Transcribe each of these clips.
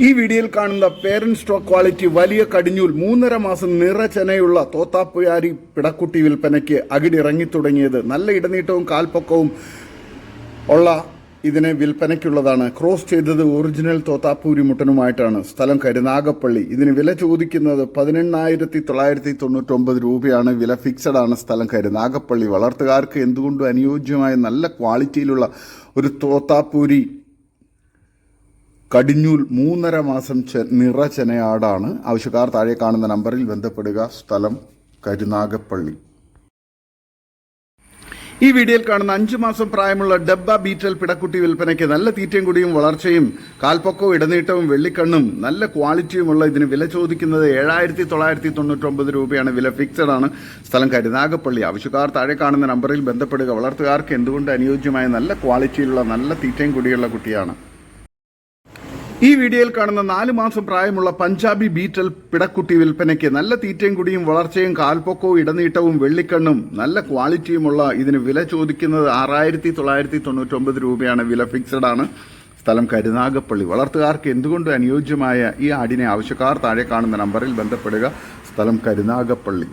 ഈ വീഡിയോയിൽ കാണുന്ന പേരന്റ് സ്റ്റോക്ക് ക്വാളിറ്റി വലിയ കടിഞ്ഞൂൽ മൂന്നര മാസം നിറചനയുള്ള തോത്താപ്പുയാരി പിടക്കുട്ടി വിൽപ്പനയ്ക്ക് അകിടിറങ്ങി തുടങ്ങിയത് നല്ല ഇടനീട്ടവും കാൽപ്പൊക്കവും ഉള്ള ഇതിനെ വിൽപ്പനയ്ക്കുള്ളതാണ്. ക്രോസ് ചെയ്തത് ഒറിജിനൽ തോത്താപ്പൂരി മുട്ടനുമായിട്ടാണ്. സ്ഥലം കരുനാഗപ്പള്ളി ഇതിന് വില ചോദിക്കുന്നത് പതിനെണ്ണായിരത്തി തൊള്ളായിരത്തി തൊണ്ണൂറ്റൊമ്പത് രൂപയാണ്. വില ഫിക്സഡ് ആണ് സ്ഥലം കരുനാഗപ്പള്ളി വളർത്തുകാർക്ക് എന്തുകൊണ്ടും അനുയോജ്യമായ നല്ല ക്വാളിറ്റിയിലുള്ള ഒരു തോത്താപ്പൂരി കടിഞ്ഞൂൽ മൂന്നര മാസം നിറ നിറചെനയാടാണ് ആവശ്യക്കാർ താഴെ കാണുന്ന നമ്പറിൽ ബന്ധപ്പെടുക. സ്ഥലം കരുനാഗപ്പള്ളി. ഈ വീഡിയോയിൽ കാണുന്ന അഞ്ചു മാസം പ്രായമുള്ള ഡബ്ബ ബീറ്റൽ പിടക്കുട്ടി വിൽപ്പനയ്ക്ക് നല്ല തീറ്റയും കുടിയും വളർച്ചയും കാൽപ്പൊക്കവും ഇടനീട്ടവും വെള്ളിക്കണ്ണും നല്ല ക്വാളിറ്റിയുമുള്ള ഇതിന് വില ചോദിക്കുന്നത് ഏഴായിരത്തി തൊള്ളായിരത്തി തൊണ്ണൂറ്റൊമ്പത് രൂപയാണ്. വില ഫിക്സഡ് ആണ്. സ്ഥലം കരുനാഗപ്പള്ളി. ആവശ്യക്കാർ താഴെ കാണുന്ന നമ്പറിൽ ബന്ധപ്പെടുക. വളർത്തുകാർക്ക് എന്തുകൊണ്ട് അനുയോജ്യമായ നല്ല ക്വാളിറ്റിയിലുള്ള നല്ല തീറ്റയും കുടിയുള്ള കുട്ടിയാണ്. ഈ വീഡിയോയിൽ കാണുന്ന നാല് മാസം പ്രായമുള്ള പഞ്ചാബി ബീറ്റൽ പിടക്കുട്ടി വിൽപ്പനയ്ക്ക് നല്ല തീറ്റയും കുടിയും വളർച്ചയും കാൽപ്പൊക്കവും ഇടനീട്ടവും വെള്ളിക്കണ്ണും നല്ല ക്വാളിറ്റിയുമുള്ള ഇതിന് വില ചോദിക്കുന്നത് ആറായിരത്തി തൊള്ളായിരത്തി തൊണ്ണൂറ്റൊമ്പത് രൂപയാണ്. വില ഫിക്സഡ് ആണ്. സ്ഥലം കരുനാഗപ്പള്ളി. വളർത്തുകാർക്ക് എന്തുകൊണ്ട് അനുയോജ്യമായ ഈ ആടിനെ ആവശ്യക്കാർ താഴെ കാണുന്ന നമ്പറിൽ ബന്ധപ്പെടുക. സ്ഥലം കരുനാഗപ്പള്ളി.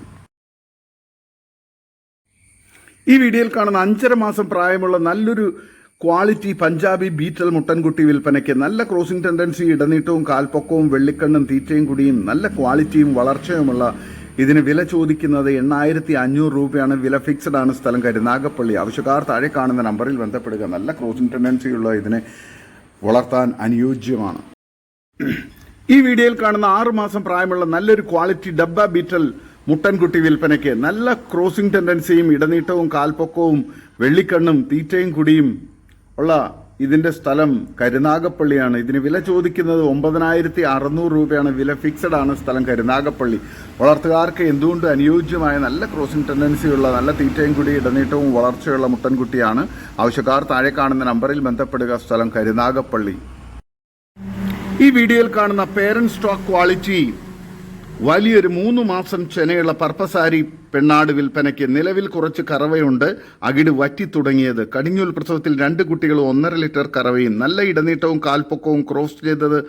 ഈ വീഡിയോയിൽ കാണുന്ന അഞ്ചര മാസം പ്രായമുള്ള നല്ലൊരു ക്വാളിറ്റി പഞ്ചാബി ബീറ്റൽ മുട്ടൻകുട്ടി വിൽപ്പനയ്ക്ക് നല്ല ക്രോസിംഗ് ടെൻഡൻസി ഇടനീട്ടവും കാൽപ്പൊക്കവും വെള്ളിക്കണ്ണും തീറ്റയും കുടിയും നല്ല ക്വാളിറ്റിയും വളർച്ചയുമുള്ള ഇതിന് വില ചോദിക്കുന്നത് എണ്ണായിരത്തി അഞ്ഞൂറ് രൂപയാണ്. വില ഫിക്സഡ് ആണ് സ്ഥലം കരുനാഗപ്പള്ളി ആവശ്യക്കാർ താഴെ കാണുന്ന നമ്പറിൽ ബന്ധപ്പെടുക. നല്ല ക്രോസിംഗ് ടെൻഡൻസിയുള്ള ഇതിനെ വളർത്താൻ അനുയോജ്യമാണ്. ഈ വീഡിയോയിൽ കാണുന്ന ആറു മാസം പ്രായമുള്ള നല്ലൊരു ക്വാളിറ്റി ഡബ്ബ ബീറ്റൽ മുട്ടൻകുട്ടി വിൽപ്പനയ്ക്ക് നല്ല ക്രോസിംഗ് ടെൻഡൻസിയും ഇടനീട്ടവും കാൽപ്പൊക്കവും വെള്ളിക്കണ്ണും തീറ്റയും കുടിയും ഉള്ള ഇതിന്റെ സ്ഥലം കരുനാഗപ്പള്ളിയാണ്. ഇതിന് വില ചോദിക്കുന്നത് ഒമ്പതിനായിരത്തി അറുന്നൂറ് രൂപയാണ്. വില ഫിക്സഡ് ആണ് സ്ഥലം കരുനാഗപ്പള്ളി. വളർത്തുകാർക്ക് എന്തുകൊണ്ട് അനുയോജ്യമായ നല്ല ക്രോസിംഗ് ടെൻഡൻസിയുള്ള നല്ല തീറ്റയും കൂടി ഇടനീട്ടവും വളർച്ചയുള്ള മുട്ടൻകുട്ടിയാണ്? ആവശ്യക്കാർ താഴെ കാണുന്ന നമ്പറിൽ ബന്ധപ്പെടുക. സ്ഥലം കരുനാഗപ്പള്ളി. ഈ വീഡിയോയിൽ കാണുന്ന പേരൻസ് സ്റ്റോക്ക് ക്വാളിറ്റി വലിയൊരു മൂന്ന് മാസം ചെനയുള്ള പർപ്പസാരി പെണ്ണാട് വിൽപ്പനയ്ക്ക് നിലവിൽ കുറച്ച് കറവയുണ്ട്. അകിട് വറ്റി തുടങ്ങിയത്. കടിഞ്ഞൂൽ പ്രസവത്തിൽ രണ്ട് കുട്ടികളും ഒന്നര ലിറ്റർ കറവയും നല്ല ഇടനീട്ടവും കാൽപ്പൊക്കവും ക്രോസ് ചെയ്തത്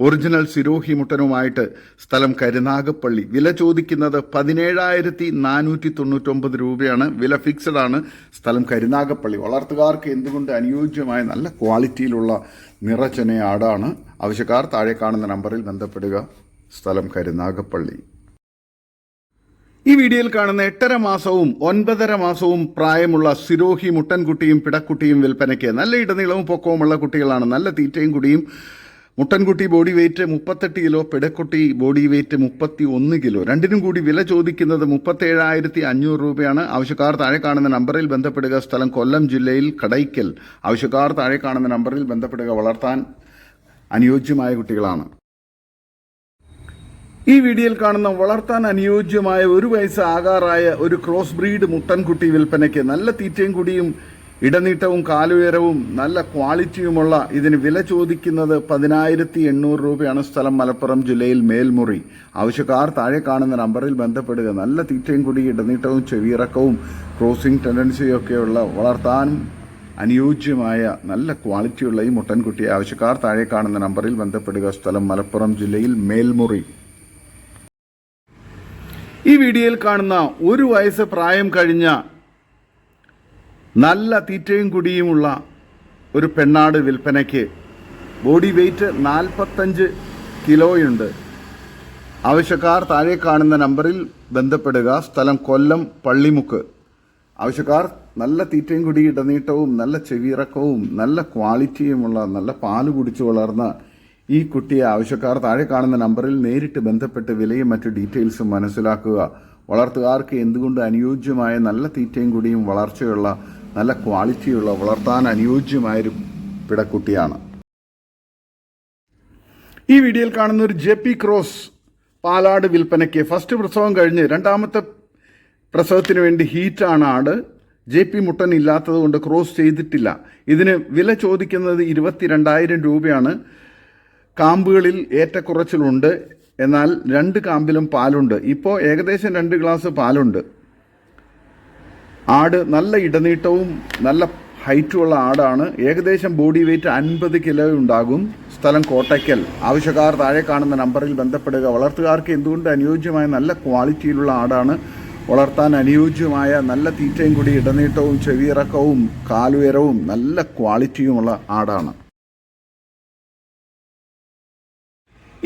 ഒറിജിനൽ സിരോഹി മുട്ടനുമായിട്ട്. സ്ഥലം കരുനാഗപ്പള്ളി. വില ചോദിക്കുന്നത് പതിനേഴായിരത്തി നാനൂറ്റി തൊണ്ണൂറ്റൊമ്പത് രൂപയാണ്. വില ഫിക്സഡ് ആണ്. സ്ഥലം കരുനാഗപ്പള്ളി. വളർത്തുകാർക്ക് എന്തുകൊണ്ട് അനുയോജ്യമായ നല്ല ക്വാളിറ്റിയിലുള്ള നിറച്ചെന ആവശ്യക്കാർ താഴെ കാണുന്ന നമ്പറിൽ ബന്ധപ്പെടുക. സ്ഥലം കരുനാഗപ്പള്ളി. ഈ വീഡിയോയിൽ കാണുന്ന എട്ടര മാസവും ഒൻപതര മാസവും പ്രായമുള്ള സിരോഹി മുട്ടൻകുട്ടിയും പിടക്കുട്ടിയും വിൽപ്പനയ്ക്ക് നല്ല ഇടനീളവും പൊക്കവുമുള്ള കുട്ടികളാണ്. നല്ല തീറ്റയും കുടിയും. മുട്ടൻകുട്ടി ബോഡി വെയിറ്റ് മുപ്പത്തെട്ട് കിലോ പിടക്കുട്ടി ബോഡി വെയിറ്റ് മുപ്പത്തി ഒന്ന് കിലോ. രണ്ടിനും കൂടി വില ചോദിക്കുന്നത് മുപ്പത്തേഴായിരത്തി അഞ്ഞൂറ് രൂപയാണ്. ആവശ്യക്കാർ താഴെ കാണുന്ന നമ്പറിൽ ബന്ധപ്പെടുക. സ്ഥലം കൊല്ലം ജില്ലയിൽ കടയ്ക്കൽ. ആവശ്യക്കാർ താഴെ കാണുന്ന നമ്പറിൽ ബന്ധപ്പെടുക. വളർത്താൻ അനുയോജ്യമായ കുട്ടികളാണ്. ഈ വീഡിയോയിൽ കാണുന്ന വളർത്താൻ അനുയോജ്യമായ ഒരു വയസ്സ് ആകാറായ ഒരു ക്രോസ് ബ്രീഡ് മുട്ടൻകുട്ടി വിൽപ്പനയ്ക്ക് നല്ല തീറ്റയും കുടിയും ഇടനീട്ടവും കാലുയരവും നല്ല ക്വാളിറ്റിയുമുള്ള ഇതിന് വില ചോദിക്കുന്നത് പതിനായിരത്തി എണ്ണൂറ് രൂപയാണ് സ്ഥലം മലപ്പുറം ജില്ലയിൽ മേൽമുറി. ആവശ്യക്കാർ താഴെ കാണുന്ന നമ്പറിൽ ബന്ധപ്പെടുക. നല്ല തീറ്റയും കുടി ഇടനീട്ടവും ചെവിയിറക്കവും ക്രോസിംഗ് ടെൻഡൻസിയും ഒക്കെയുള്ള വളർത്താൻ അനുയോജ്യമായ നല്ല ക്വാളിറ്റിയുള്ള ഈ മുട്ടൻകുട്ടിയെ ആവശ്യക്കാർ താഴെ കാണുന്ന നമ്പറിൽ ബന്ധപ്പെടുക. സ്ഥലം മലപ്പുറം ജില്ലയിൽ മേൽമുറി. ഈ വീഡിയോയിൽ കാണുന്ന ഒരു വയസ്സ് പ്രായം കഴിഞ്ഞ നല്ല തീറ്റയും കുടിയുമുള്ള ഒരു പെണ്ണാട് വിൽപ്പനയ്ക്ക് ബോഡി വെയ്റ്റ് നാൽപ്പത്തഞ്ച് കിലോയുണ്ട്. ആവശ്യക്കാർ താഴെ കാണുന്ന നമ്പറിൽ ബന്ധപ്പെടുക. സ്ഥലം കൊല്ലം പള്ളിമുക്ക്. ആവശ്യക്കാർ നല്ല തീറ്റയും കുടി ഇടനീട്ടവും നല്ല ചെവിയിറക്കവും നല്ല ക്വാളിറ്റിയുമുള്ള നല്ല പാൽ കുടിച്ചു വളർന്ന ഈ കുട്ടിയെ ആവശ്യക്കാർ താഴെ കാണുന്ന നമ്പറിൽ നേരിട്ട് ബന്ധപ്പെട്ട് വിലയും മറ്റ് ഡീറ്റെയിൽസും മനസ്സിലാക്കുക. വളർത്തുകാർക്ക് എന്തുകൊണ്ട് അനുയോജ്യമായ നല്ല തീറ്റയും കൂടിയും വളർച്ചയുള്ള നല്ല ക്വാളിറ്റിയുള്ള വളർത്താൻ അനുയോജ്യമായൊരു പിടക്കുട്ടിയാണ്. ഈ വീഡിയോയിൽ കാണുന്ന ഒരു ജെ പി ക്രോസ് പാലാട് വിൽപ്പനയ്ക്ക് ഫസ്റ്റ് പ്രസവം കഴിഞ്ഞ് രണ്ടാമത്തെ പ്രസവത്തിന് വേണ്ടി ഹീറ്റാണ് ആട്. ജെ പി മുട്ടൻ ഇല്ലാത്തത് കൊണ്ട് ക്രോസ് ചെയ്തിട്ടില്ല. ഇതിന് വില ചോദിക്കുന്നത് ഇരുപത്തിരണ്ടായിരം രൂപയാണ്. കാമ്പുകളിൽ ഏറ്റക്കുറച്ചിലുണ്ട്. എന്നാൽ രണ്ട് കാമ്പിലും പാലുണ്ട്. ഇപ്പോൾ ഏകദേശം രണ്ട് ഗ്ലാസ് പാലുണ്ട്. ആട് നല്ല ഇടനീട്ടവും നല്ല ഹൈറ്റുമുള്ള ആടാണ്. ഏകദേശം ബോഡി വെയ്റ്റ് അൻപത് കിലോ ഉണ്ടാകും. സ്ഥലം കോട്ടയ്ക്കൽ. ആവശ്യക്കാർ താഴെ കാണുന്ന നമ്പറിൽ ബന്ധപ്പെടുക. വളർത്തുകാർക്ക് എന്തുകൊണ്ട് അനുയോജ്യമായ നല്ല ക്വാളിറ്റിയിലുള്ള ആടാണ്? വളർത്താൻ അനുയോജ്യമായ നല്ല തീറ്റയും കൂടി ഇടനീട്ടവും ചെവിയിറക്കവും കാലുയരവും നല്ല ക്വാളിറ്റിയുമുള്ള ആടാണ്.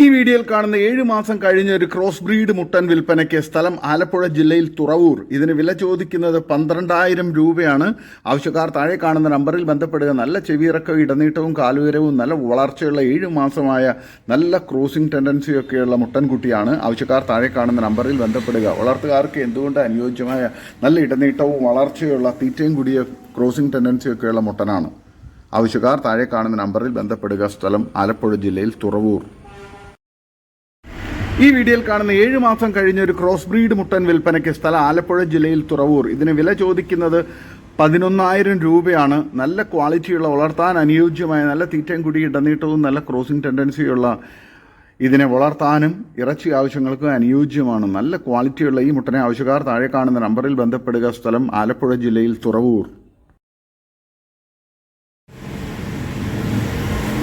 ഈ വീഡിയോയിൽ കാണുന്ന ഏഴ് മാസം കഴിഞ്ഞ ഒരു ക്രോസ് ബ്രീഡ് മുട്ടൻ വിൽപ്പനയ്ക്ക് സ്ഥലം ആലപ്പുഴ ജില്ലയിൽ തുറവൂർ. ഇതിന് വില ചോദിക്കുന്നത് പന്ത്രണ്ടായിരം രൂപയാണ്. ആവശ്യക്കാർ താഴെ കാണുന്ന നമ്പറിൽ ബന്ധപ്പെടുക. നല്ല ചെവിയിറക്കവും ഇടനീട്ടവും കാലുയരവും നല്ല വളർച്ചയുള്ള ഏഴ് മാസമായ നല്ല ക്രോസിംഗ് ടെൻഡൻസിയൊക്കെയുള്ള മുട്ടൻകുട്ടിയാണ് ആവശ്യക്കാർ താഴെ കാണുന്ന നമ്പറിൽ ബന്ധപ്പെടുക. വളർത്തുകാർക്ക് എന്തുകൊണ്ട് അനുയോജ്യമായ നല്ല ഇടനീട്ടവും വളർച്ചയുള്ള തീറ്റയും കൂടിയ ക്രോസിംഗ് ടെൻഡൻസിയൊക്കെയുള്ള മുട്ടനാണ്? ആവശ്യക്കാർ താഴെ കാണുന്ന നമ്പറിൽ ബന്ധപ്പെടുക. സ്ഥലം ആലപ്പുഴ ജില്ലയിൽ തുറവൂർ. ഈ വീഡിയോയിൽ കാണുന്ന ഏഴ് മാസം കഴിഞ്ഞ ഒരു ക്രോസ് ബ്രീഡ് മുട്ടൻ വിൽപ്പനയ്ക്ക് സ്ഥലം ആലപ്പുഴ ജില്ലയിൽ തുറവൂർ. ഇതിന് വില ചോദിക്കുന്നത് പതിനൊന്നായിരം രൂപയാണ്. നല്ല ക്വാളിറ്റിയുള്ള വളർത്താൻ അനുയോജ്യമായ നല്ല തീറ്റയും കുടി ഇടനീട്ടവും നല്ല ക്രോസിംഗ് ടെൻഡൻസിയുള്ള ഇതിനെ വളർത്താനും ഇറച്ചി ആവശ്യങ്ങൾക്കും അനുയോജ്യമാണ്. നല്ല ക്വാളിറ്റിയുള്ള ഈ മുട്ടനെ ആവശ്യക്കാർ താഴെ കാണുന്ന നമ്പറിൽ ബന്ധപ്പെടുക. സ്ഥലം ആലപ്പുഴ ജില്ലയിൽ തുറവൂർ.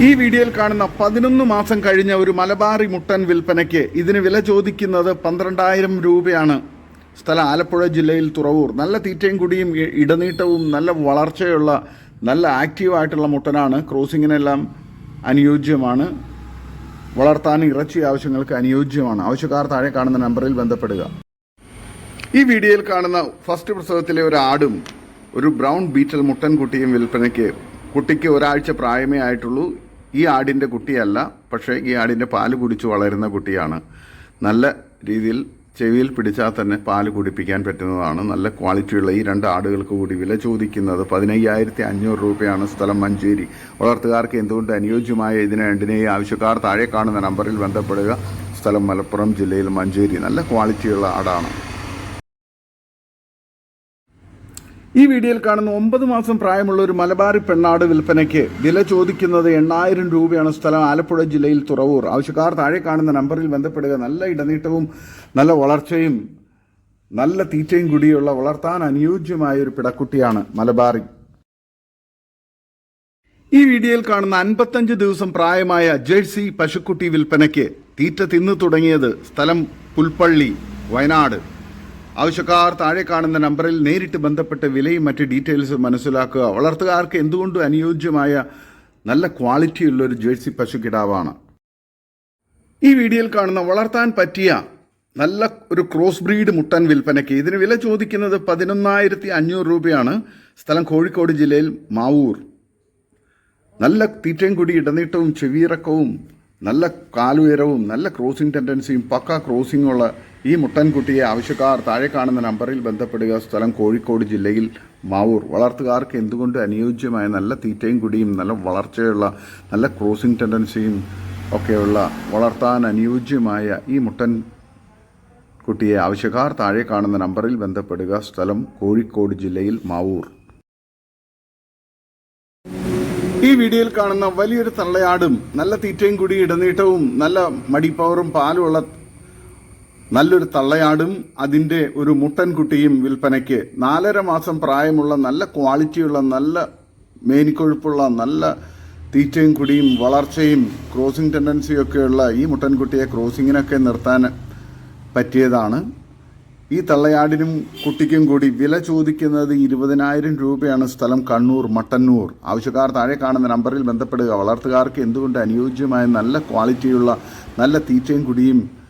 ഈ വീഡിയോയിൽ കാണുന്ന പതിനൊന്ന് മാസം കഴിഞ്ഞ ഒരു മലബാറി മുട്ടൻ വിൽപ്പനയ്ക്ക് ഇതിന് വില ചോദിക്കുന്നത് പന്ത്രണ്ടായിരം രൂപയാണ്. സ്ഥലം ആലപ്പുഴ ജില്ലയിൽ തുറവൂർ. നല്ല തീറ്റയും കുടിയും ഇടനീട്ടവും നല്ല വളർച്ചയുള്ള നല്ല ആക്റ്റീവായിട്ടുള്ള മുട്ടനാണ്. ക്രോസിങ്ങിനെല്ലാം അനുയോജ്യമാണ്. വളർത്താൻ ഇറച്ചി ആവശ്യങ്ങൾക്ക് അനുയോജ്യമാണ്. ആവശ്യക്കാർ താഴെ കാണുന്ന നമ്പറിൽ ബന്ധപ്പെടുക. ഈ വീഡിയോയിൽ കാണുന്ന ഫസ്റ്റ് പ്രസവത്തിലെ ഒരു ആടും ഒരു ബ്രൗൺ ബീറ്റൽ മുട്ടൻ കുട്ടിയും വിൽപ്പനയ്ക്ക് കുട്ടിക്ക് ഒരാഴ്ച പ്രായമേ ആയിട്ടുള്ളൂ. ഈ ആടിന്റെ കുട്ടിയല്ല പക്ഷേ ഈ ആടിന്റെ പാൽ കുടിച്ച് വളരുന്ന കുട്ടിയാണ്. നല്ല രീതിയിൽ ചെവിയിൽ പിടിച്ചാൽ തന്നെ പാൽ കുടിപ്പിക്കാൻ പറ്റുന്നതാണ്. നല്ല ക്വാളിറ്റിയുള്ള ഈ രണ്ട് ആടുകൾക്ക് കൂടി വില ചോദിക്കുന്നത് പതിനയ്യായിരത്തി അഞ്ഞൂറ് രൂപയാണ് സ്ഥലം മഞ്ചേരി. വളർത്തുകാർക്ക് എന്തുകൊണ്ട് അനുയോജ്യമായ ഇതിന് രണ്ടിനെയും ആവശ്യക്കാർ താഴെ കാണുന്ന നമ്പറിൽ ബന്ധപ്പെടുക? സ്ഥലം മലപ്പുറം ജില്ലയിൽ മഞ്ചേരി. നല്ല ക്വാളിറ്റിയുള്ള ആടാണ്. ഈ വീഡിയോയിൽ കാണുന്ന ഒമ്പത് മാസം പ്രായമുള്ള ഒരു മലബാറി പെണ്ണാട് വിൽപ്പനയ്ക്ക് വില ചോദിക്കുന്നത് എണ്ണായിരം രൂപയാണ് സ്ഥലം ആലപ്പുഴ ജില്ലയിൽ തുറവൂർ. ആവശ്യക്കാർ താഴെ കാണുന്ന നമ്പറിൽ ബന്ധപ്പെടുക. നല്ല ഇടനീട്ടവും നല്ല വളർച്ചയും നല്ല തീറ്റയും കൂടിയുള്ള വളർത്താൻ അനുയോജ്യമായ ഒരു പിടക്കുട്ടിയാണ് മലബാറി. ഈ വീഡിയോയിൽ കാണുന്ന അൻപത്തഞ്ച് ദിവസം പ്രായമായ ജേഴ്സി പശുക്കുട്ടി വിൽപ്പനയ്ക്ക് തീറ്റ തിന്നു തുടങ്ങിയത് സ്ഥലം പുൽപ്പള്ളി വയനാട്. ആവശ്യക്കാർ താഴെ കാണുന്ന നമ്പറിൽ നേരിട്ട് ബന്ധപ്പെട്ട വിലയും മറ്റ് ഡീറ്റെയിൽസ് മനസ്സിലാക്കുക. വളർത്തുകാർക്ക് എന്തുകൊണ്ടും അനുയോജ്യമായ നല്ല ക്വാളിറ്റിയുള്ള ഒരു ജേഴ്സി പശുക്കിടാവാണ്? ഈ വീഡിയോയിൽ കാണുന്ന വളർത്താൻ പറ്റിയ നല്ല ഒരു ക്രോസ് ബ്രീഡ് മുട്ടൻ വിൽപ്പനയ്ക്ക് ഇതിന് വില ചോദിക്കുന്നത് പതിനൊന്നായിരത്തി അഞ്ഞൂറ് രൂപയാണ്. സ്ഥലം കോഴിക്കോട് ജില്ലയിൽ മാവൂർ. നല്ല തീറ്റയും കൂടി ഇടനീട്ടവും ചെവിയിറക്കവും നല്ല കാലുയരവും നല്ല ക്രോസിംഗ് ടെൻഡൻസിയും പക്ക ക്രോസിംഗുള്ള ഈ മുട്ടൻകുട്ടിയെ ആവശ്യക്കാർ താഴെ കാണുന്ന നമ്പറിൽ ബന്ധപ്പെടുക. സ്ഥലം കോഴിക്കോട് ജില്ലയിൽ മാവൂർ. വളർത്തുകാർക്ക് എന്തുകൊണ്ട് അനുയോജ്യമായ നല്ല തീറ്റയും കുടിയും നല്ല വളർച്ചയുള്ള നല്ല ക്രോസിംഗ് ടെൻഡൻസിയും ഒക്കെയുള്ള വളർത്താൻ അനുയോജ്യമായ ഈ മുട്ടൻ കുട്ടിയെ ആവശ്യക്കാർ താഴെ കാണുന്ന നമ്പറിൽ ബന്ധപ്പെടുക. സ്ഥലം കോഴിക്കോട് ജില്ലയിൽ മാവൂർ. ഈ വീഡിയോയിൽ കാണുന്ന വലിയൊരു തള്ളയാടും നല്ല തീറ്റയും കൂടി ഇടനീട്ടവും നല്ല മടിപ്പവറും പാലുമുള്ള നല്ലൊരു തള്ളയാടും അതിന്റെ ഒരു മുട്ടൻകുട്ടിയും വിൽപ്പനയ്ക്ക് നാലര മാസം പ്രായമുള്ള നല്ല ക്വാളിറ്റിയുള്ള നല്ല മേനിക്കൊഴുപ്പുള്ള നല്ല തീറ്റയും കുടിയും വളർച്ചയും ക്രോസിംഗ് ടെൻഡൻസിയൊക്കെയുള്ള ഈ മുട്ടൻകുട്ടിയെ ക്രോസിങ്ങിനൊക്കെ നിർത്താൻ പറ്റിയതാണ്. ഈ തള്ളയാടിനും കുട്ടിക്കും കൂടി വില ചോദിക്കുന്നത് ഇരുപതിനായിരം രൂപയാണ് സ്ഥലം കണ്ണൂർ മട്ടന്നൂർ. ആവശ്യക്കാർ താഴെ കാണുന്ന നമ്പറിൽ ബന്ധപ്പെടുക. വളർത്തുകാർക്ക് എന്തുകൊണ്ട് അനുയോജ്യമായ നല്ല ക്വാളിറ്റിയുള്ള നല്ല തീറ്റയും കുടിയും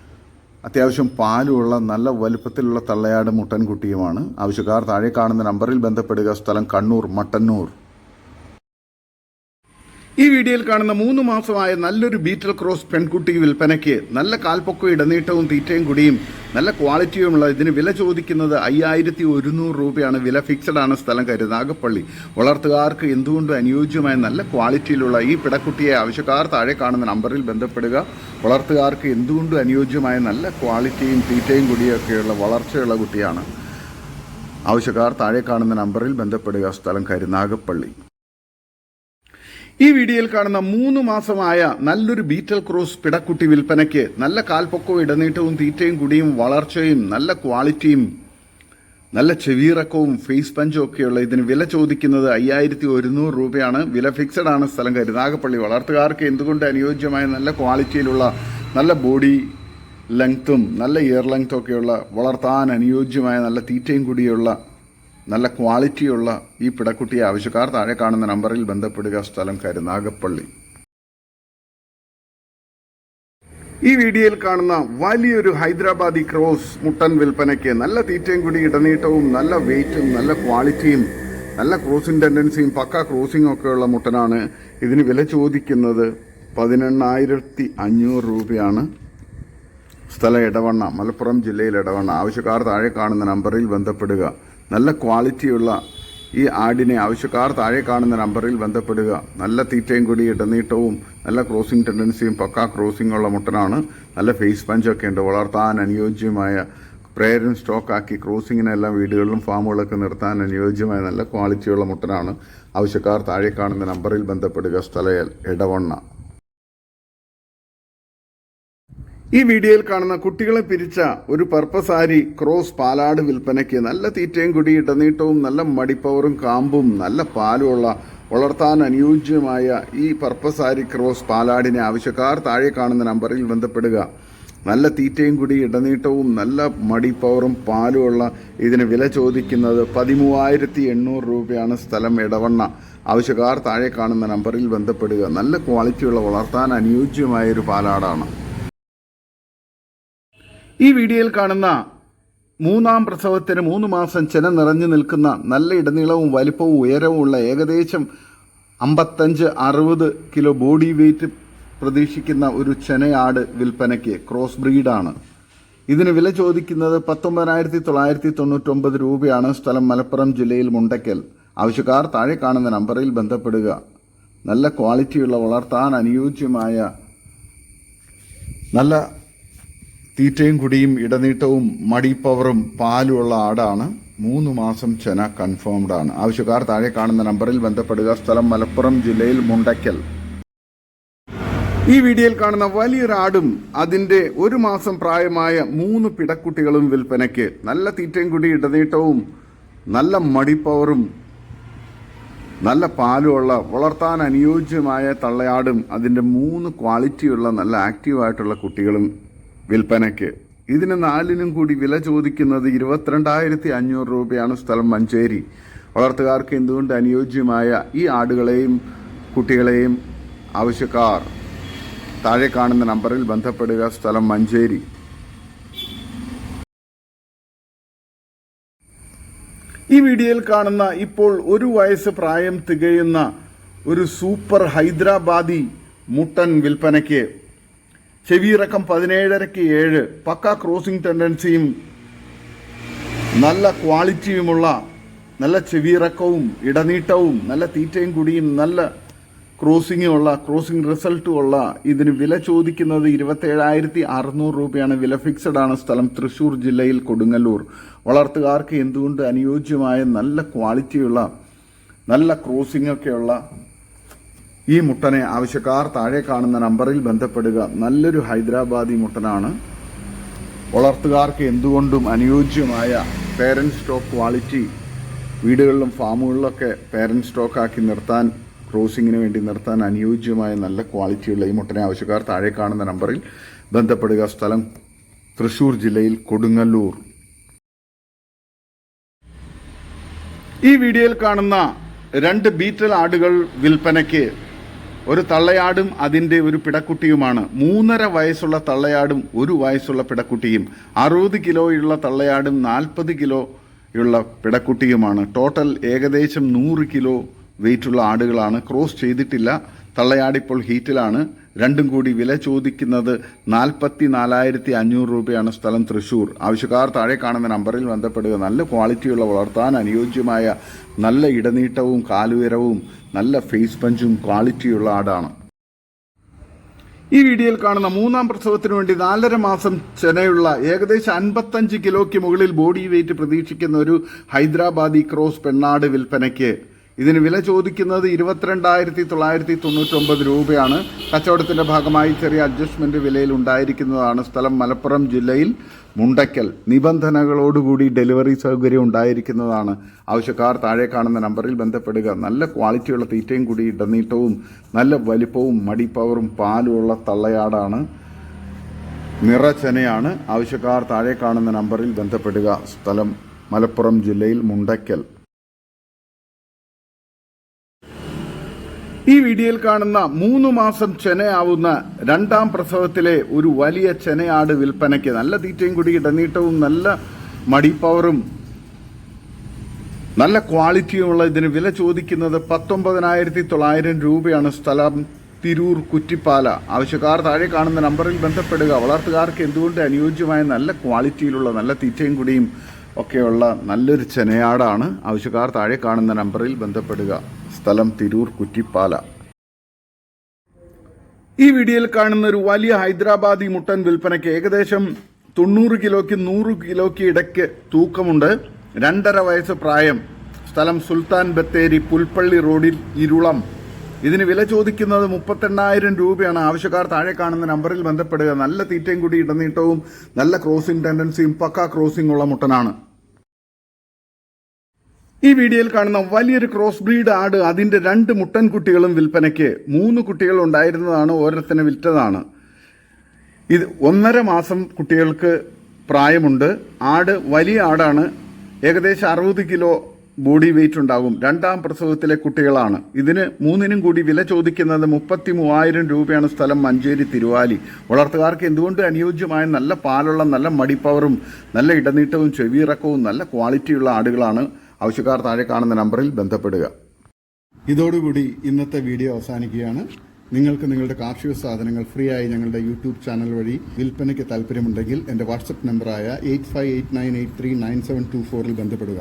അത്യാവശ്യം പാലുമുള്ള നല്ല വലുപ്പത്തിലുള്ള തള്ളയാട് മുട്ടൻകുട്ടിയുമാണ്. ആവശ്യക്കാർ താഴെ കാണുന്ന നമ്പറിൽ ബന്ധപ്പെടുക. സ്ഥലം കണ്ണൂർ മട്ടന്നൂർ. ഈ വീഡിയോയിൽ കാണുന്ന മൂന്ന് മാസമായ നല്ലൊരു ബീറ്റൽ ക്രോസ് പെൺകുട്ടി വിൽപ്പനയ്ക്ക് നല്ല കാൽപ്പൊക്കവും ഇടനീട്ടവും തീറ്റയും കുടിയും നല്ല ക്വാളിറ്റിയുമുള്ള ഇതിന് വില ചോദിക്കുന്നത് അയ്യായിരത്തി ഒരുന്നൂറ് രൂപയാണ്. വില ഫിക്സഡ് ആണ് സ്ഥലം കരുനാഗപ്പള്ളി വളർത്തുകാർക്ക് എന്തുകൊണ്ടും അനുയോജ്യമായ നല്ല ക്വാളിറ്റിയിലുള്ള ഈ പിടക്കുട്ടിയെ ആവശ്യക്കാർ താഴെ കാണുന്ന നമ്പറിൽ ബന്ധപ്പെടുക. വളർത്തുകാർക്ക് എന്തുകൊണ്ടും അനുയോജ്യമായ നല്ല ക്വാളിറ്റിയും തീറ്റയും കൂടിയൊക്കെയുള്ള വളർച്ചയുള്ള കുട്ടിയാണ്. ആവശ്യക്കാർ താഴെ കാണുന്ന നമ്പറിൽ ബന്ധപ്പെടുക. സ്ഥലം കരുനാഗപ്പള്ളി ഈ വീഡിയോയിൽ കാണുന്ന മൂന്ന് മാസമായ നല്ലൊരു ബീറ്റൽ ക്രോസ് പിടക്കുട്ടി വിൽപ്പനയ്ക്ക് നല്ല കാൽപ്പൊക്കവും ഇടനീട്ടവും തീറ്റയും കുടിയും വളർച്ചയും നല്ല ക്വാളിറ്റിയും നല്ല ചെവിയിറക്കവും ഫേസ് പഞ്ചും ഒക്കെയുള്ള ഇതിന് വില ചോദിക്കുന്നത് അയ്യായിരത്തി ഒരുന്നൂറ് രൂപയാണ്. വില ഫിക്സഡ് ആണ് സ്ഥലം കരുനാഗപ്പള്ളി വളർത്തുകാർക്ക് എന്തുകൊണ്ട് അനുയോജ്യമായ നല്ല ക്വാളിറ്റിയിലുള്ള നല്ല ബോഡി ലെങ്ത്തും നല്ല ഇയർ ലെങ്ത്തും ഒക്കെയുള്ള വളർത്താൻ അനുയോജ്യമായ നല്ല തീറ്റയും കൂടിയുള്ള നല്ല ക്വാളിറ്റിയുള്ള ഈ പിടക്കുട്ടിയെ ആവശ്യക്കാർ താഴെ കാണുന്ന നമ്പറിൽ ബന്ധപ്പെടുക. സ്ഥലം കരുനാഗപ്പള്ളി ഈ വീഡിയോയിൽ കാണുന്ന വലിയൊരു ഹൈദരാബാദി ക്രോസ് മുട്ടൻ വിൽപ്പനയ്ക്ക് നല്ല തീറ്റയും കൂടി ഇടനീട്ടവും നല്ല വെയിറ്റും നല്ല ക്വാളിറ്റിയും നല്ല ക്രോസിംഗ് ടെൻഡൻസിയും പക്ക ക്രോസിംഗ് ഒക്കെയുള്ള മുട്ടനാണ് ഇതിന് വില ചോദിക്കുന്നത് പതിനെണ്ണായിരത്തി അഞ്ഞൂറ് രൂപയാണ്. സ്ഥലം ഇടവണ്ണ മലപ്പുറം ജില്ലയിൽ ഇടവണ്ണ ആവശ്യക്കാർ താഴെ കാണുന്ന നമ്പറിൽ ബന്ധപ്പെടുക. നല്ല ക്വാളിറ്റിയുള്ള ഈ ആടിനെ ആവശ്യക്കാർ താഴെ കാണുന്ന നമ്പറിൽ ബന്ധപ്പെടുക. നല്ല തീറ്റയും കൂടി ഇടനീട്ടവും നല്ല ക്രോസിംഗ് ടെൻഡൻസിയും പക്കാ ക്രോസിംഗ് ഉള്ള മുട്ടനാണ്. നല്ല ഫേസ് പഞ്ചൊക്കെ ഉണ്ട്. വളർത്താൻ അനുയോജ്യമായ പ്രേരൻ സ്റ്റോക്കാക്കി ക്രോസിങ്ങിനെല്ലാം വീടുകളിലും ഫാമുകളൊക്കെ നിർത്താൻ അനുയോജ്യമായ നല്ല ക്വാളിറ്റിയുള്ള മുട്ടനാണ്. ആവശ്യക്കാർ താഴെ കാണുന്ന നമ്പറിൽ ബന്ധപ്പെടുക. സ്ഥല ഇടവണ്ണ ഈ വീഡിയോയിൽ കാണുന്ന കുട്ടികളെ പിരിച്ച ഒരു പർപ്പസാരി ക്രോസ് പാലാട് വിൽപ്പനയ്ക്ക് നല്ല തീറ്റയും കുടി ഇടനീട്ടവും നല്ല മടിപ്പവറും കാമ്പും നല്ല പാലുമുള്ള വളർത്താൻ അനുയോജ്യമായ ഈ പർപ്പസാരി ക്രോസ് പാലാടിനെ ആവശ്യക്കാർ താഴെ കാണുന്ന നമ്പറിൽ ബന്ധപ്പെടുക. നല്ല തീറ്റയും കുടി ഇടനീട്ടവും നല്ല മടിപ്പവറും പാലുമുള്ള ഇതിന് വില ചോദിക്കുന്നത് പതിമൂവായിരത്തി എണ്ണൂറ് രൂപയാണ് സ്ഥലം ഇടവണ്ണ ആവശ്യക്കാർ താഴെ കാണുന്ന നമ്പറിൽ ബന്ധപ്പെടുക. നല്ല ക്വാളിറ്റിയുള്ള വളർത്താൻ അനുയോജ്യമായ ഒരു പാലാടാണ്. ഈ വീഡിയോയിൽ കാണുന്ന മൂന്നാം പ്രസവത്തിന് മൂന്ന് മാസം ചെന നിറഞ്ഞു നിൽക്കുന്ന നല്ല ഇടനീളവും വലിപ്പവും ഉയരവും ഉള്ള ഏകദേശം അമ്പത്തഞ്ച് അറുപത് കിലോ ബോഡി വെയിറ്റ് പ്രതീക്ഷിക്കുന്ന ഒരു ചെനയാട് വിൽപ്പനയ്ക്ക് ക്രോസ് ബ്രീഡാണ്. ഇതിന് വില ചോദിക്കുന്നത് പത്തൊമ്പതിനായിരത്തി തൊള്ളായിരത്തി തൊണ്ണൂറ്റൊമ്പത് രൂപയാണ്. സ്ഥലം മലപ്പുറം ജില്ലയിൽ മുണ്ടയ്ക്കൽ ആവശ്യക്കാർ താഴെ കാണുന്ന നമ്പറിൽ ബന്ധപ്പെടുക. നല്ല ക്വാളിറ്റിയുള്ള വളർത്താൻ അനുയോജ്യമായ നല്ല തീറ്റയും കുടിയും ഇടനീട്ടവും മടിപ്പവറും പാലുമുള്ള ആടാണ്. മൂന്ന് മാസം ചെന കൺഫേംഡ് ആണ്. ആവശ്യക്കാർ താഴെ കാണുന്ന നമ്പറിൽ ബന്ധപ്പെടുക. സ്ഥലം മലപ്പുറം ജില്ലയിൽ മുണ്ടയ്ക്കൽ. ഈ വീഡിയോയിൽ കാണുന്ന വലിയൊരു ആടും അതിന്റെ ഒരു മാസം പ്രായമായ മൂന്ന് പിടക്കുട്ടികളും വിൽപ്പനയ്ക്ക് നല്ല തീറ്റയും കുടി ഇടനീട്ടവും നല്ല മടിപ്പവറും നല്ല പാലുമുള്ള വളർത്താൻ അനുയോജ്യമായ തള്ളയാടും അതിന്റെ മൂന്ന് ക്വാളിറ്റിയുള്ള നല്ല ആക്റ്റീവായിട്ടുള്ള കുട്ടികളും വിൽപ്പനയ്ക്ക്. ഇതിന് നാലിനും കൂടി വില ചോദിക്കുന്നത് ഇരുപത്തിരണ്ടായിരത്തി അഞ്ഞൂറ് രൂപയാണ് സ്ഥലം മഞ്ചേരി. വളർത്തുകാർക്ക് എന്തുകൊണ്ട് അനുയോജ്യമായ ഈ ആടുകളെയും കുട്ടികളെയും ആവശ്യക്കാർ താഴെ കാണുന്ന നമ്പറിൽ ബന്ധപ്പെടുക സ്ഥലം മഞ്ചേരി. ഈ വീഡിയോയിൽ കാണുന്ന ഇപ്പോൾ ഒരു വയസ്സ് പ്രായം തികയുന്ന ഒരു സൂപ്പർ ഹൈദരാബാദി മുട്ടൻ വിൽപ്പനയ്ക്ക് ചെവിയിറക്കം പതിനേഴരയ്ക്ക് ഏഴ്. പക്ക ക്രോസിംഗ് ടെൻഡൻസിയും നല്ല ക്വാളിറ്റിയുമുള്ള നല്ല ചെവിയിറക്കവും ഇടനീട്ടവും നല്ല തീറ്റയും കുടിയും നല്ല ക്രോസിങ്ങുമുള്ള ക്രോസിംഗ് റിസൾട്ടും ഉള്ള ഇതിന് വില ചോദിക്കുന്നത് ഇരുപത്തേഴായിരത്തി അറുന്നൂറ് രൂപയാണ്. വില ഫിക്സഡ് ആണ് സ്ഥലം തൃശൂർ ജില്ലയിൽ കൊടുങ്ങല്ലൂർ. വളർത്തുകാർക്ക് എന്തുകൊണ്ട് അനുയോജ്യമായ നല്ല ക്വാളിറ്റിയുള്ള നല്ല ക്രോസിംഗ് ഒക്കെയുള്ള ഈ മുട്ടനെ ആവശ്യക്കാർ താഴെ കാണുന്ന നമ്പറിൽ ബന്ധപ്പെടുക നല്ലൊരു ഹൈദരാബാദി മുട്ടനാണ്. വളർത്തുകാർക്ക് എന്തുകൊണ്ടും അനുയോജ്യമായ പേരന്റ് സ്റ്റോക്ക് ക്വാളിറ്റി വീടുകളിലും ഫാമുകളിലൊക്കെ സ്റ്റോക്ക് സ്റ്റോക്കാക്കി നിർത്താൻ ക്രോസിങ്ങിന് വേണ്ടി നിർത്താൻ അനുയോജ്യമായ നല്ല ക്വാളിറ്റിയുള്ള ഈ മുട്ടനെ ആവശ്യക്കാർ താഴെ കാണുന്ന നമ്പറിൽ ബന്ധപ്പെടുക. സ്ഥലം തൃശൂർ ജില്ലയിൽ കൊടുങ്ങല്ലൂർ. ഈ വീഡിയോയിൽ കാണുന്ന രണ്ട് ബീറ്റൽ ആടുകൾ വിൽപ്പനയ്ക്ക് ഒരു തള്ളയാടും അതിന്റെ ഒരു പിടക്കുട്ടിയുമാണ്. മൂന്നര വയസ്സുള്ള തള്ളയാടും ഒരു വയസ്സുള്ള പിടക്കുട്ടിയും അറുപത് കിലോയുള്ള തള്ളയാടും നാൽപ്പത് കിലോയുള്ള പിടക്കുട്ടിയുമാണ്. ടോട്ടൽ ഏകദേശം നൂറ് കിലോ വെയിറ്റുള്ള ആടുകളാണ്. ക്രോസ് ചെയ്തിട്ടില്ല. തള്ളയാടിപ്പോൾ ഹീറ്റിലാണ്. രണ്ടും കൂടി വില ചോദിക്കുന്നത് നാൽപ്പത്തി നാലായിരത്തി അഞ്ഞൂറ് രൂപയാണ് സ്ഥലം തൃശ്ശൂർ ആവശ്യക്കാർ താഴെ കാണുന്ന നമ്പറിൽ ബന്ധപ്പെടുക. നല്ല ക്വാളിറ്റിയുള്ള വളർത്താൻ അനുയോജ്യമായ നല്ല ഇടനീട്ടവും കാലുയരവും നല്ല ഫേസ് പഞ്ചും ക്വാളിറ്റിയുള്ള ആടാണ്. ഈ വീഡിയോയിൽ കാണുന്ന മൂന്നാം പ്രസവത്തിന് വേണ്ടി നാലര മാസം ചെനയുള്ള ഏകദേശം അൻപത്തഞ്ച് കിലോയ്ക്ക് മുകളിൽ ബോഡി വെയിറ്റ് പ്രതീക്ഷിക്കുന്ന ഒരു ഹൈദരാബാദി ക്രോസ് പെണ്ണാട് വിൽപ്പനയ്ക്ക്. ഇതിന് വില ചോദിക്കുന്നത് ഇരുപത്തിരണ്ടായിരത്തി തൊള്ളായിരത്തി തൊണ്ണൂറ്റൊമ്പത് രൂപയാണ്. കച്ചവടത്തിന്റെ ഭാഗമായി ചെറിയ അഡ്ജസ്റ്റ്മെന്റ് വിലയിൽ ഉണ്ടായിരിക്കുന്നതാണ് സ്ഥലം മലപ്പുറം ജില്ലയിൽ. മുണ്ടയ്ക്കൽ. നിബന്ധനകളോടുകൂടി ഡെലിവറി സൗകര്യം ഉണ്ടായിരിക്കുന്നതാണ് ആവശ്യക്കാർ താഴെ കാണുന്ന നമ്പറിൽ ബന്ധപ്പെടുക. നല്ല ക്വാളിറ്റിയുള്ള തീറ്റയും കൂടി ഇടനീട്ടവും നല്ല വലിപ്പവും മടിപ്പവറും പാലുമുള്ള തള്ളയാടാണ്. നിറച്ചനയാണ്. ആവശ്യക്കാർ താഴെ കാണുന്ന നമ്പറിൽ ബന്ധപ്പെടുക. സ്ഥലം മലപ്പുറം ജില്ലയിൽ മുണ്ടയ്ക്കൽ. ഈ വീഡിയോയിൽ കാണുന്ന മൂന്ന് മാസം ചെനയാവുന്ന രണ്ടാം പ്രസവത്തിലെ ഒരു വലിയ ചെനയാട് വിൽപ്പനയ്ക്ക് നല്ല തീറ്റയും കൂടി ഇടനീട്ടവും നല്ല മടിപ്പവറും നല്ല ക്വാളിറ്റിയുമുള്ള ഇതിന് വില ചോദിക്കുന്നത് പത്തൊമ്പതിനായിരത്തി തൊള്ളായിരം രൂപയാണ് സ്ഥലം. തിരൂർ കുറ്റിപ്പാല. ആവശ്യക്കാർ താഴെ കാണുന്ന നമ്പറിൽ ബന്ധപ്പെടുക. വളർത്തുകാർക്ക് എന്തുകൊണ്ട് അനുയോജ്യമായ നല്ല ക്വാളിറ്റിയിലുള്ള നല്ല തീറ്റയും കൂടിയും ഒക്കെയുള്ള നല്ലൊരു ചെനയാടാണ്. ആവശ്യക്കാർ താഴെ കാണുന്ന നമ്പറിൽ ബന്ധപ്പെടുക. സ്ഥലം തിരൂർ കുറ്റിപ്പാല. ഈ വീഡിയോയിൽ കാണുന്ന ഒരു വലിയ ഹൈദരാബാദി മുട്ടൻ വിൽപ്പനയ്ക്ക് ഏകദേശം തൊണ്ണൂറ് കിലോയ്ക്ക് നൂറ് കിലോയ്ക്ക് ഇടയ്ക്ക് തൂക്കമുണ്ട്. രണ്ടര വയസ്സ് പ്രായം. സ്ഥലം സുൽത്താൻ ബത്തേരി പുൽപ്പള്ളി റോഡിൽ ഇരുളം. ഇതിന് വില ചോദിക്കുന്നത് മുപ്പത്തെണ്ണായിരം രൂപയാണ്. ആവശ്യക്കാർ താഴെ കാണുന്ന നമ്പറിൽ ബന്ധപ്പെടുക. നല്ല തീറ്റയും കൂടി ഇടനീട്ടവും നല്ല ക്രോസിംഗ് ടെൻഡൻസിയും പക്ക ക്രോസിംഗ് ഉള്ള മുട്ടനാണ്. ഈ വീഡിയോയിൽ കാണുന്ന വലിയൊരു ക്രോസ് ബ്രീഡ് ആട് അതിന്റെ രണ്ട് മുട്ടൻ കുട്ടികളും വിൽപ്പനയ്ക്ക്. മൂന്ന് കുട്ടികൾ ഉണ്ടായിരുന്നതാണ് ഓരോരുത്തനെ വിറ്റതാണ്. ഇത് ഒന്നര മാസം കുട്ടികൾക്ക് പ്രായമുണ്ട്. ആട് വലിയ ആടാണ്. ഏകദേശം അറുപത് കിലോ ബോഡി വെയിറ്റ് ഉണ്ടാകും. രണ്ടാം പ്രസവത്തിലെ കുട്ടികളാണ്. ഇതിന് മൂന്നിനും കൂടി വില ചോദിക്കുന്നത് മുപ്പത്തി മൂവായിരം രൂപയാണ് സ്ഥലം മഞ്ചേരി തിരുവാലി. വളർത്തുകാർക്ക് എന്തുകൊണ്ട് അനുയോജ്യമായ നല്ല പാലുള്ള നല്ല മടിപ്പവറും നല്ല ഇടനീട്ടവും ചെവിയിറക്കവും നല്ല ക്വാളിറ്റിയുള്ള ആടുകളാണ് ആവശ്യക്കാർ താഴെ കാണുന്ന നമ്പറിൽ ബന്ധപ്പെടുക. ഇതോടുകൂടി ഇന്നത്തെ വീഡിയോ അവസാനിക്കുകയാണ്. നിങ്ങൾക്ക് നിങ്ങളുടെ കാർഷിക സാധനങ്ങൾ ഫ്രീ ആയി ഞങ്ങളുടെ യൂട്യൂബ് ചാനൽ വഴി വിൽപ്പനയ്ക്ക് താല്പര്യമുണ്ടെങ്കിൽ എന്റെ വാട്സപ്പ് നമ്പറായ eight five eight nine eight three nine seven two ഫോറിൽ ബന്ധപ്പെടുക.